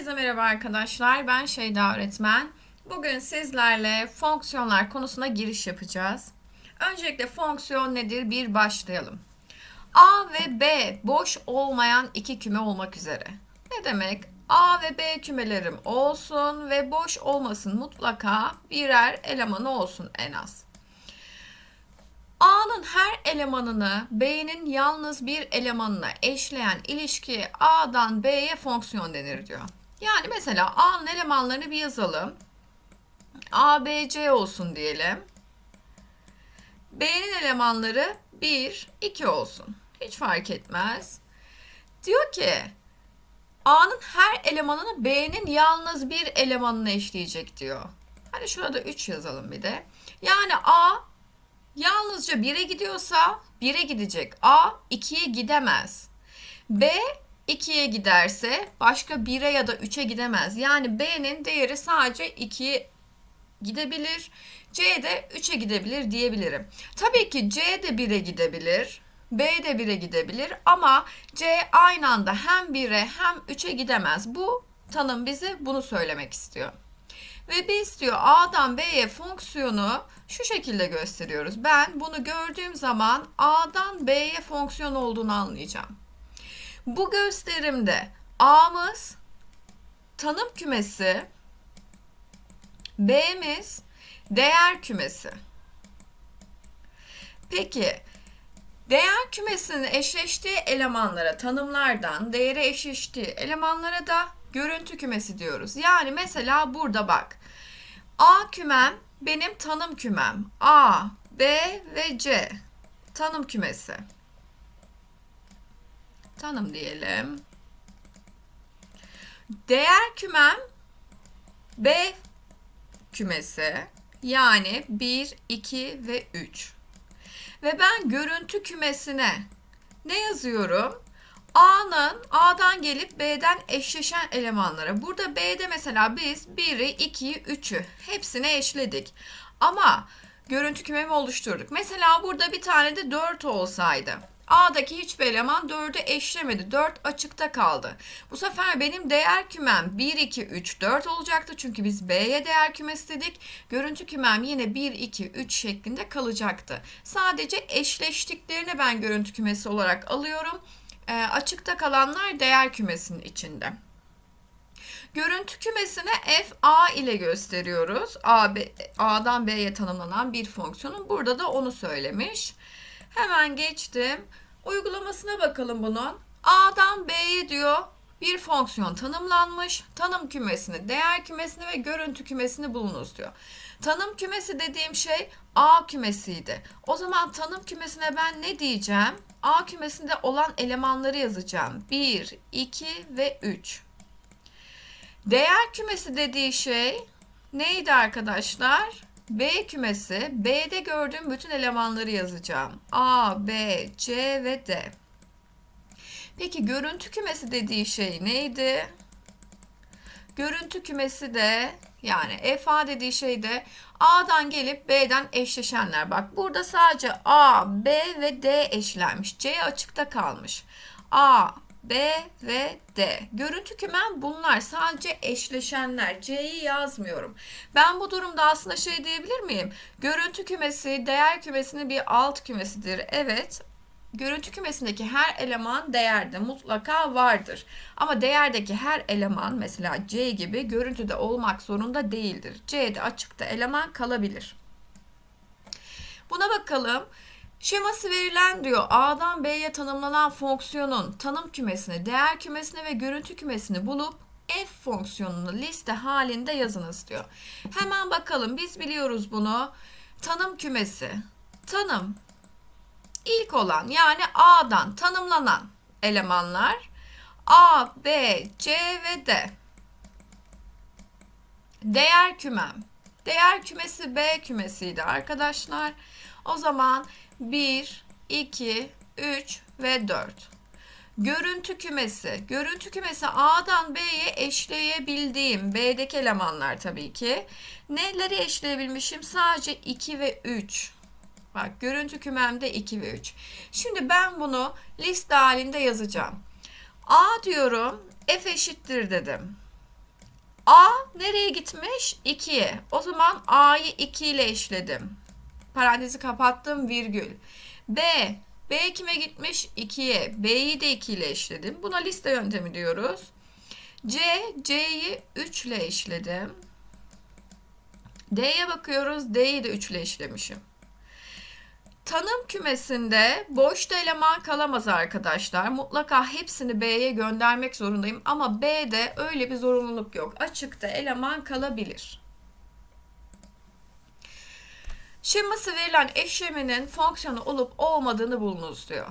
Herkese merhaba arkadaşlar. Ben Şeyda öğretmen. Bugün sizlerle fonksiyonlar konusuna giriş yapacağız. Öncelikle fonksiyon nedir? Bir başlayalım. A ve B boş olmayan iki küme olmak üzere. Ne demek? A ve B kümelerim olsun ve boş olmasın mutlaka birer elemanı olsun en az. A'nın her elemanını B'nin yalnız bir elemanına eşleyen ilişki A'dan B'ye fonksiyon denir diyor. Yani mesela A'nın elemanlarını bir yazalım. A, B, C olsun diyelim. B'nin elemanları 1, 2 olsun. Hiç fark etmez. Diyor ki A'nın her elemanını B'nin yalnız bir elemanına eşleyecek diyor. Hadi şurada 3 yazalım bir de. Yani A yalnızca 1'e gidiyorsa 1'e gidecek. A 2'ye gidemez. B 2'ye giderse başka 1'e ya da 3'e gidemez. Yani B'nin değeri sadece 2'ye gidebilir. C de 3'e gidebilir diyebilirim. Tabii ki C de 1'e gidebilir. B de 1'e gidebilir ama C aynı anda hem 1'e hem 3'e gidemez. Bu tanım bize bunu söylemek istiyor. Ve biz diyor A'dan B'ye fonksiyonu şu şekilde gösteriyoruz. Ben bunu gördüğüm zaman A'dan B'ye fonksiyon olduğunu anlayacağım. Bu gösterimde A'mız tanım kümesi, B'miz değer kümesi. Peki değer kümesinin eşleştiği elemanlara tanımlardan değeri eşleştiği elemanlara da görüntü kümesi diyoruz. Yani mesela burada bak. A kümem benim tanım kümem. A, B ve C tanım kümesi. Tanım diyelim. Değer kümem B kümesi. Yani 1, 2 ve 3. Ve ben görüntü kümesine ne yazıyorum? A'nın A'dan gelip B'den eşleşen elemanlara. Burada B'de mesela biz 1'i, 2'yi, 3'ü hepsine eşledik. Ama görüntü kümemi oluşturduk. Mesela burada bir tane de 4 olsaydı. A'daki hiçbir eleman 4'e eşlemedi. 4 açıkta kaldı. Bu sefer benim değer kümem 1, 2, 3, 4 olacaktı. Çünkü biz B'ye değer kümesi dedik. Görüntü kümem yine 1, 2, 3 şeklinde kalacaktı. Sadece eşleştiklerini ben görüntü kümesi olarak alıyorum. E, açıkta kalanlar değer kümesinin içinde. Görüntü kümesine f a ile gösteriyoruz. A, B, A'dan B'ye tanımlanan bir fonksiyonun. Burada da onu söylemiş. Hemen geçtim. Uygulamasına bakalım bunun. A'dan B'ye diyor bir fonksiyon tanımlanmış. Tanım kümesini, değer kümesini ve görüntü kümesini bulunuz diyor. Tanım kümesi dediğim şey A kümesiydi. O zaman tanım kümesine ben ne diyeceğim? A kümesinde olan elemanları yazacağım. 1, 2 ve 3. Değer kümesi dediği şey neydi arkadaşlar? B kümesi. B'de gördüğüm bütün elemanları yazacağım. A, B, C ve D. Peki görüntü kümesi dediği şey neydi? Görüntü kümesi de yani FA dediği şey de A'dan gelip B'den eşleşenler. Bak burada sadece A, B ve D eşlenmiş. C açıkta kalmış. A, B ve D. Görüntü kümem bunlar. Sadece eşleşenler. C'yi yazmıyorum. Ben bu durumda aslında şey diyebilir miyim? Görüntü kümesi değer kümesinin bir alt kümesidir. Evet görüntü kümesindeki her eleman değerde mutlaka vardır. Ama değerdeki her eleman mesela C gibi görüntüde olmak zorunda değildir. C'de açıkta eleman kalabilir. Buna bakalım. Şeması verilen diyor A'dan B'ye tanımlanan fonksiyonun tanım kümesini, değer kümesini ve görüntü kümesini bulup f fonksiyonunu liste halinde yazınız diyor. Hemen bakalım biz biliyoruz bunu. Tanım kümesi. Tanım ilk olan yani A'dan tanımlanan elemanlar A, B, C ve D. Değer kümem. Değer kümesi B kümesiydi arkadaşlar. O zaman 1, 2, 3 ve 4. Görüntü kümesi. Görüntü kümesi A'dan B'ye eşleyebildiğim B'deki elemanlar tabii ki. Neleri eşleyebilmişim? Sadece 2 ve 3. Bak görüntü kümemde 2 ve 3. Şimdi ben bunu liste halinde yazacağım. A diyorum F eşittir dedim. A nereye gitmiş? 2'ye. O zaman A'yı 2 ile eşledim. Parantezi kapattım virgül. B. B kime gitmiş? 2'ye. B'yi de 2 ile eşledim. Buna liste yöntemi diyoruz. C. C'yi 3 ile eşledim. D'ye bakıyoruz. D'yi de 3 ile eşlemişim. Tanım kümesinde boşta eleman kalamaz arkadaşlar. Mutlaka hepsini B'ye göndermek zorundayım ama B'de öyle bir zorunluluk yok. Açıkta eleman kalabilir. Şeması verilen eşlemenin fonksiyonu olup olmadığını bulunuz diyor.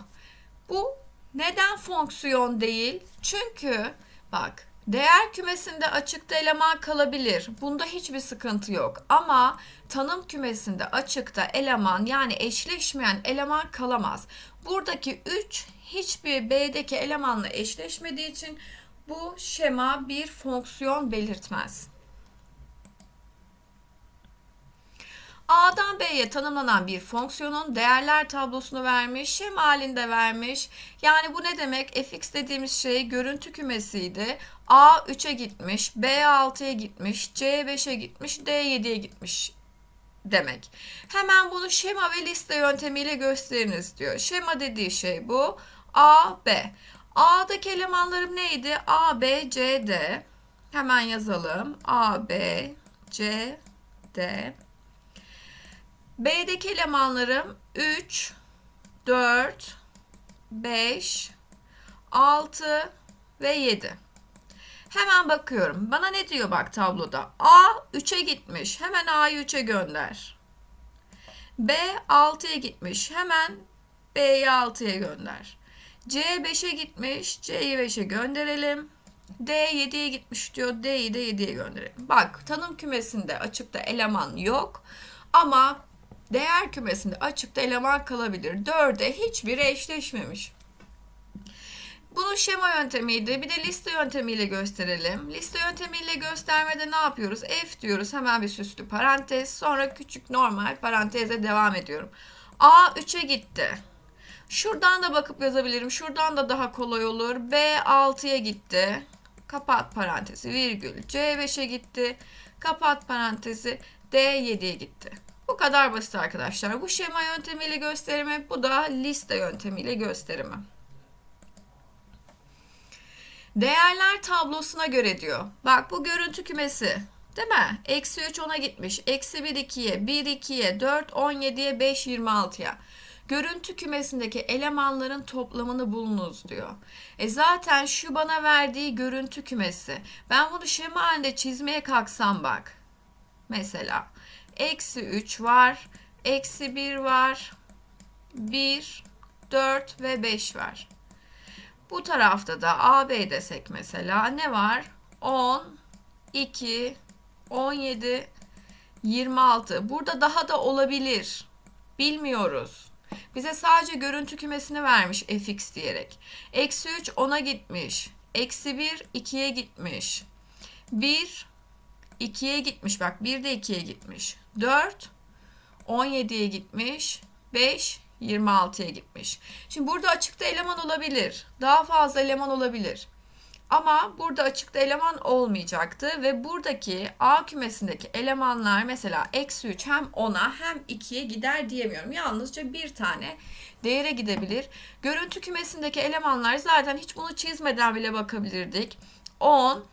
Bu neden fonksiyon değil? Çünkü bak değer kümesinde açıkta eleman kalabilir. Bunda hiçbir sıkıntı yok. Ama tanım kümesinde açıkta eleman yani eşleşmeyen eleman kalamaz. Buradaki 3 hiçbir B'deki elemanla eşleşmediği için bu şema bir fonksiyon belirtmez. A'dan B'ye tanımlanan bir fonksiyonun değerler tablosunu vermiş, şema halinde vermiş. Yani bu ne demek? fx dediğimiz şey görüntü kümesiydi. A 3'e gitmiş, B 6'ya gitmiş, C 5'e gitmiş, D 7'ye gitmiş demek. Hemen bunu şema ve liste yöntemiyle gösteriniz diyor. Şema dediği şey bu. A, B. A'daki elemanlarım neydi? A, B, C, D. Hemen yazalım. A, B, C, D. B'deki elemanlarım 3, 4, 5, 6 ve 7. Hemen bakıyorum. Bana ne diyor bak tabloda? A 3'e gitmiş. Hemen A'yı 3'e gönder. B 6'ya gitmiş. Hemen B'yi 6'ya gönder. C 5'e gitmiş. C'yi 5'e gönderelim. D 7'ye gitmiş diyor. D'yi de 7'ye gönderelim. Bak tanım kümesinde açıkta eleman yok. Ama değer kümesinde açıkta eleman kalabilir. 4'e hiçbiri eşleşmemiş. Bunu şema yöntemiydi. Bir de liste yöntemiyle gösterelim. Liste yöntemiyle göstermede ne yapıyoruz? F diyoruz. Hemen bir süslü parantez. Sonra küçük normal paranteze devam ediyorum. A 3'e gitti. Şuradan da bakıp yazabilirim. Şuradan da daha kolay olur. B 6'ya gitti. Kapat parantezi virgül. C 5'e gitti. Kapat parantezi. D 7'ye gitti. Bu kadar basit arkadaşlar. Bu şema yöntemiyle gösterimi. Bu da liste yöntemiyle gösterimi. Değerler tablosuna göre diyor. Bak bu görüntü kümesi. Değil mi? Eksi 3 10'a gitmiş. Eksi 1 2'ye, 1 2'ye, 4 17'ye, 5 26'ya. Görüntü kümesindeki elemanların toplamını bulunuz diyor. E zaten şu bana verdiği görüntü kümesi. Ben bunu şema halinde çizmeye kalksam bak. Mesela eksi 3 var, eksi 1 var, 1, 4 ve 5 var. Bu tarafta da AB desek mesela ne var? 10, 2, 17, 26. Burada daha da olabilir. Bilmiyoruz. Bize sadece görüntü kümesini vermiş fx diyerek. Eksi 3 10'a gitmiş. Eksi 1 2'ye gitmiş. 1 2'ye gitmiş. Bak 1 de 2'ye gitmiş. 4 17'ye gitmiş. 5 26'ya gitmiş. Şimdi burada açıkta eleman olabilir. Daha fazla eleman olabilir. Ama burada açıkta eleman olmayacaktı ve buradaki A kümesindeki elemanlar mesela eksi 3 hem 10'a hem 2'ye gider diyemiyorum. Yalnızca bir tane değere gidebilir. Görüntü kümesindeki elemanlar zaten hiç bunu çizmeden bile bakabilirdik. 10,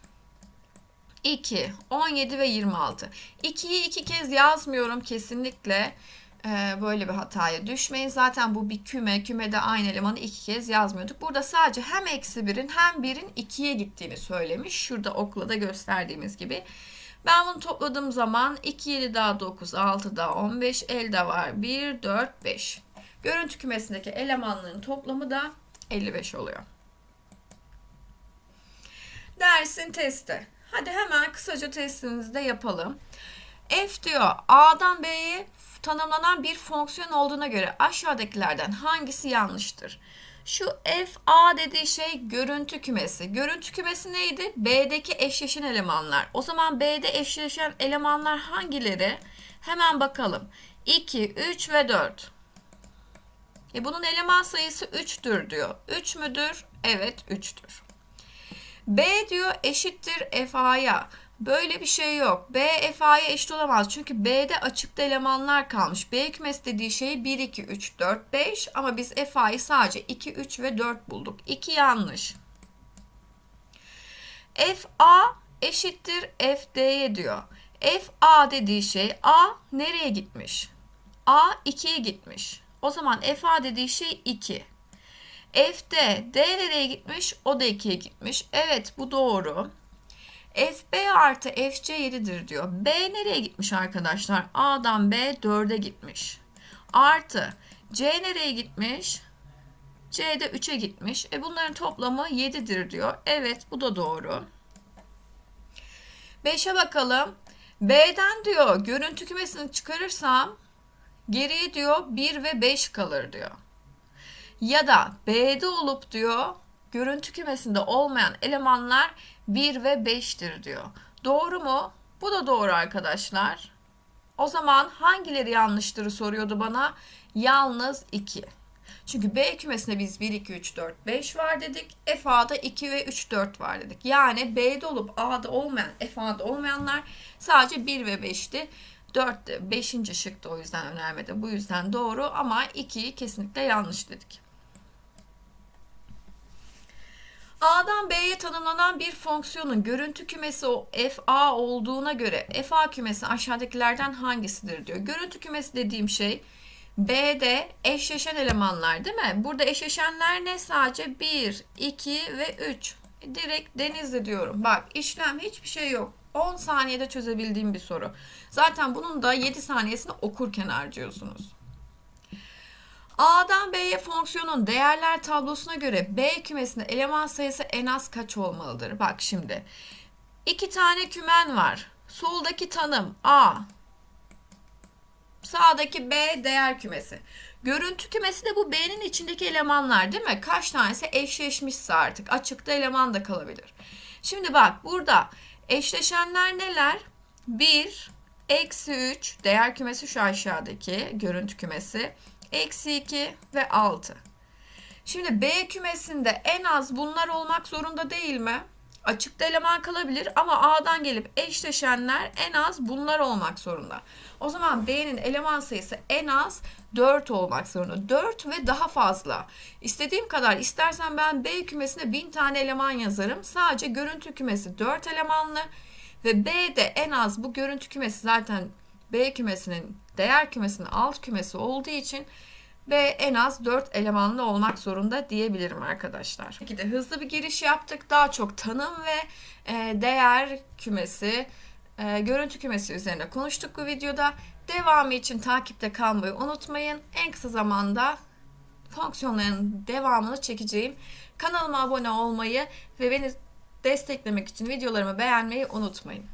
2, 17 ve 26. 2'yi iki kez yazmıyorum kesinlikle böyle bir hataya düşmeyin. Zaten bu bir küme. Kümede aynı elemanı iki kez yazmıyorduk. Burada sadece hem eksi birin hem birin ikiye gittiğini söylemiş. Şurada okla da gösterdiğimiz gibi. Ben bunu topladığım zaman 2, 7 daha 9, 6 daha 15, elde var 1, 4, 5. Görüntü kümesindeki elemanların toplamı da 55 oluyor. Dersin testi. Hadi hemen kısaca testimizi de yapalım. F diyor A'dan B'ye tanımlanan bir fonksiyon olduğuna göre aşağıdakilerden hangisi yanlıştır? Şu f a dediği şey görüntü kümesi. Görüntü kümesi neydi? B'deki eşleşen elemanlar. O zaman B'de eşleşen elemanlar hangileri? Hemen bakalım. 2, 3 ve 4. E bunun eleman sayısı 3'tür diyor. 3 müdür? Evet 3'tür. B diyor eşittir f a'ya. Böyle bir şey yok. B FA'ya eşit olamaz. Çünkü B'de açıkta elemanlar kalmış. B kümesi dediği şey 1, 2, 3, 4, 5 ama biz FA'yı sadece 2, 3 ve 4 bulduk. 2 yanlış. FA eşittir FD'ye diyor. FA dediği şey A nereye gitmiş? A 2'ye gitmiş. O zaman FA dediği şey 2. FD D nereye gitmiş? O da 2'ye gitmiş. Evet bu doğru. FB artı FC 7'dir diyor. B nereye gitmiş arkadaşlar? A'dan B 4'e gitmiş. Artı C nereye gitmiş? C de 3'e gitmiş. E bunların toplamı 7'dir diyor. Evet bu da doğru. 5'e bakalım. B'den diyor görüntü kümesini çıkarırsam geriye diyor 1 ve 5 kalır diyor. Ya da B'de olup diyor görüntü kümesinde olmayan elemanlar 1 ve 5'tir diyor. Doğru mu? Bu da doğru arkadaşlar. O zaman hangileri yanlıştır soruyordu bana. Yalnız 2. Çünkü B kümesinde biz 1, 2, 3, 4, 5 var dedik. FA'da 2 ve 3, 4 var dedik. Yani B'de olup A'da olmayan, FA'da olmayanlar sadece 1 ve 5'ti. 4 de 5. şıktı o yüzden önermede. Bu yüzden doğru ama 2'yi kesinlikle yanlış dedik. A'dan B'ye tanımlanan bir fonksiyonun görüntü kümesi o FA olduğuna göre FA kümesi aşağıdakilerden hangisidir diyor. Görüntü kümesi dediğim şey B'de eşleşen elemanlar değil mi? Burada eşleşenler ne? Sadece 1, 2 ve 3. Direkt denizli diyorum. Bak işlem hiçbir şey yok. 10 saniyede çözebildiğim bir soru. Zaten bunun da 7 saniyesini okurken harcıyorsunuz. A'dan B'ye fonksiyonun değerler tablosuna göre B kümesinde eleman sayısı en az kaç olmalıdır? Bak şimdi. iki tane kümen var. Soldaki tanım A. Sağdaki B değer kümesi. Görüntü kümesi de bu B'nin içindeki elemanlar değil mi? Kaç tanesi eşleşmişse artık. Açıkta eleman da kalabilir. Şimdi bak burada eşleşenler neler? 1, eksi 3 değer kümesi şu aşağıdaki görüntü kümesi. Eksi 2 ve 6. Şimdi B kümesinde en az bunlar olmak zorunda değil mi? Açıkta eleman kalabilir ama A'dan gelip eşleşenler en az bunlar olmak zorunda. O zaman B'nin eleman sayısı en az 4 olmak zorunda. 4 ve daha fazla. İstediğim kadar istersen ben B kümesine 1000 tane eleman yazarım. Sadece görüntü kümesi 4 elemanlı ve B'de en az bu görüntü kümesi zaten B kümesinin değer kümesinin alt kümesi olduğu için B en az 4 elemanlı olmak zorunda diyebilirim arkadaşlar. Peki de hızlı bir giriş yaptık. Daha çok tanım ve e, değer kümesi, e, görüntü kümesi üzerine konuştuk bu videoda. Devamı için takipte kalmayı unutmayın. En kısa zamanda fonksiyonların devamını çekeceğim. Kanalıma abone olmayı ve beni desteklemek için videolarımı beğenmeyi unutmayın.